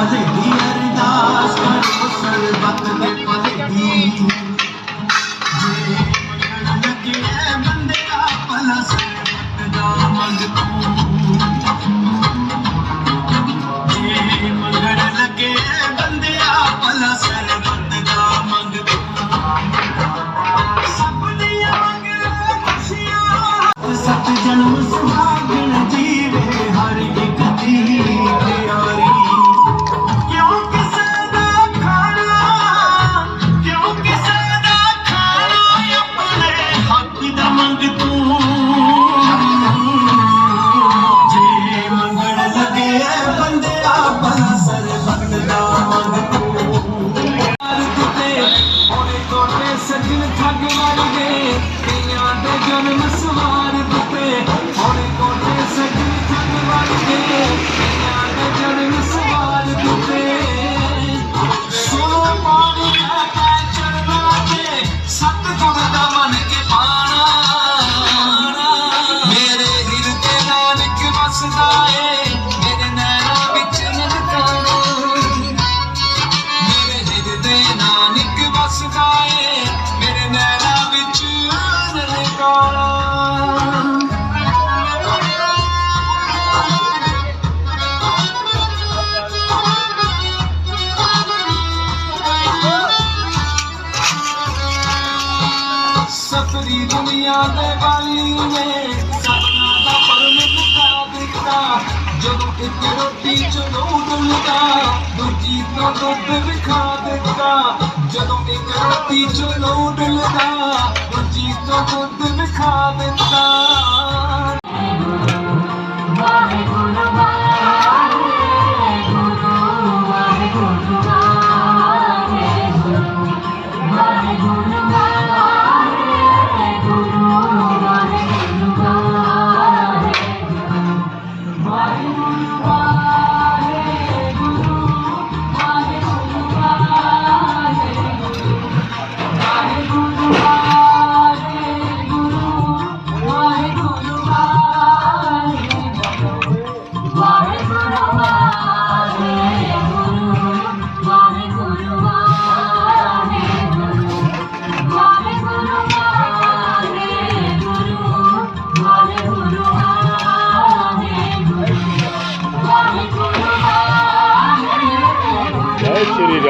ਭਗਤੀ ਅਰਦਾਸ ਕਰੋ ਸਰਬਤ ਵਿੱਚ dünyada canımız var bu ਪੂਰੀ ਦੁਨੀਆ ਦੇ ਵਾਲੀ ਨੇ। ਸਭਨਾ ਦਾ ਪਰਮ ਮੁਕਾ ਦਿੱਤਾ। ਜਦ ਇੱਕ ਰੋਟੀ ਚੋਂ ਦੁਲਦਾ ਦੂਜੀ ਤੋਂ ਦੁੱਧ ਵਿਖਾ ਦਿੱਤਾ। ਜਦੋਂ ਇੱਕ ਰੋਟੀ ਚੋਂ ਡੁੱਲਦਾ ਦੂਜੀ ਤੋਂ ਦੁੱਧ ਵਿਖਾ ਦਿੱਤਾ। ਵਾਹਿਗੁਰੂ ਵਾਹਿਗੁਰੂ।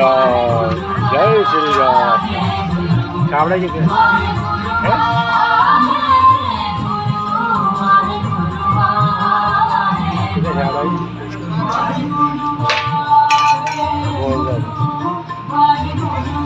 राम जय श्री राम कावड़ा जी के Thank you.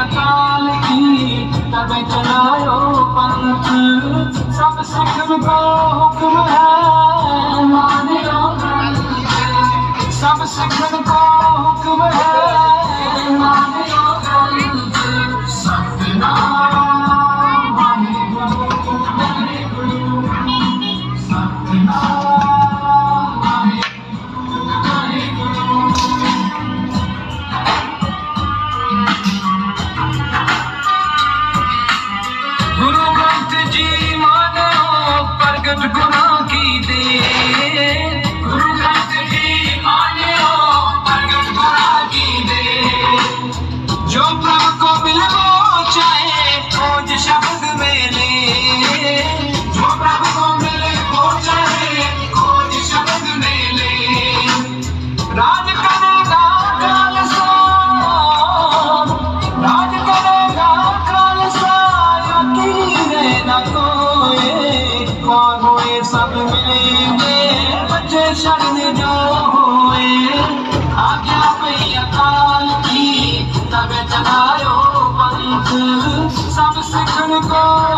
ਅਕਾਲ ਕੀ ਤਬ ਚਲਾਇਓ ਪੰਥ ਸਭ ਸਿੱਖਣ ਕੋ ਹੁਕਮ ਹੈ ਮਾਨਿਓ ਪੰਥ ਸਭ ਸਿੱਖਣ ਕੋ ਹੁਕਮ ਹੈ ਮਾਨਿਓ ਪੰਥ ਸਤਨਾਮ Oh.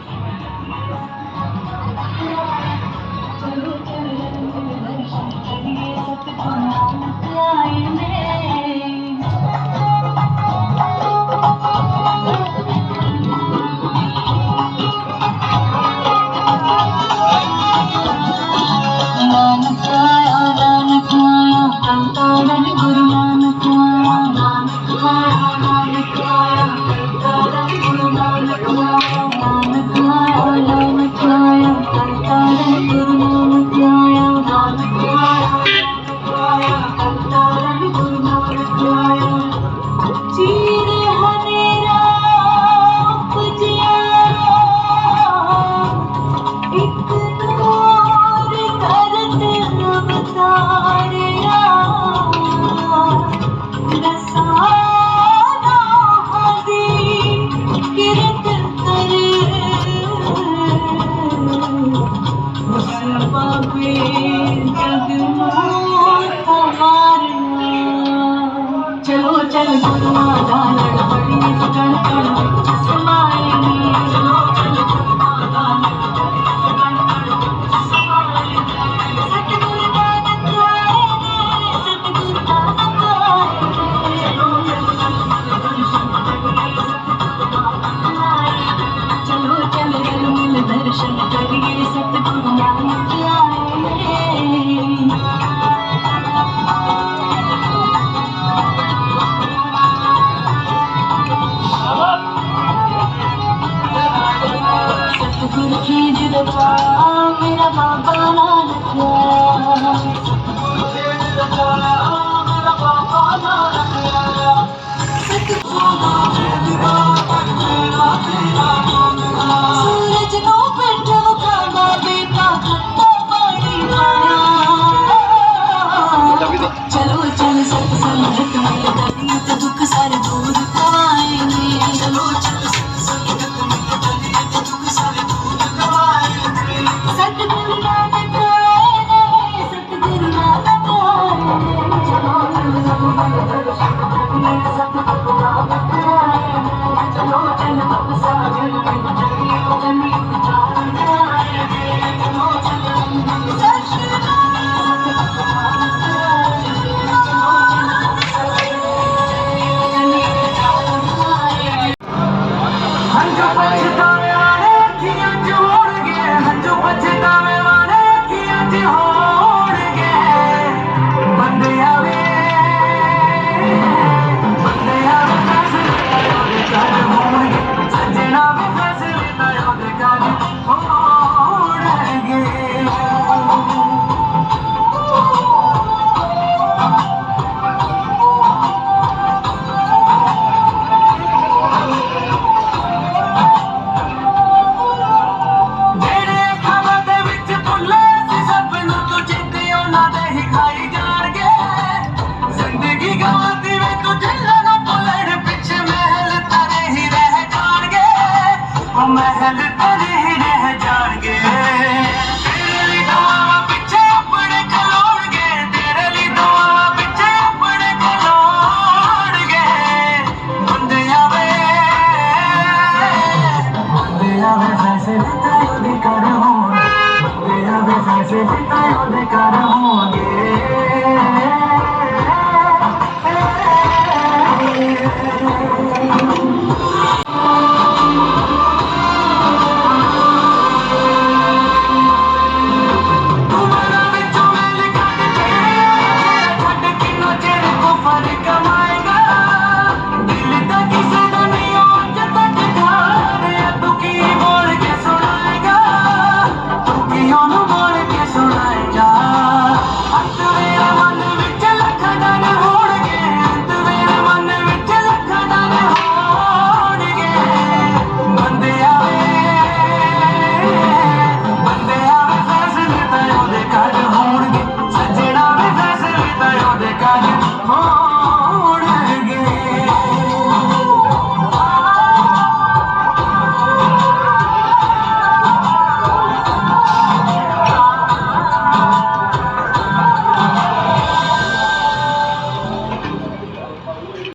Oh,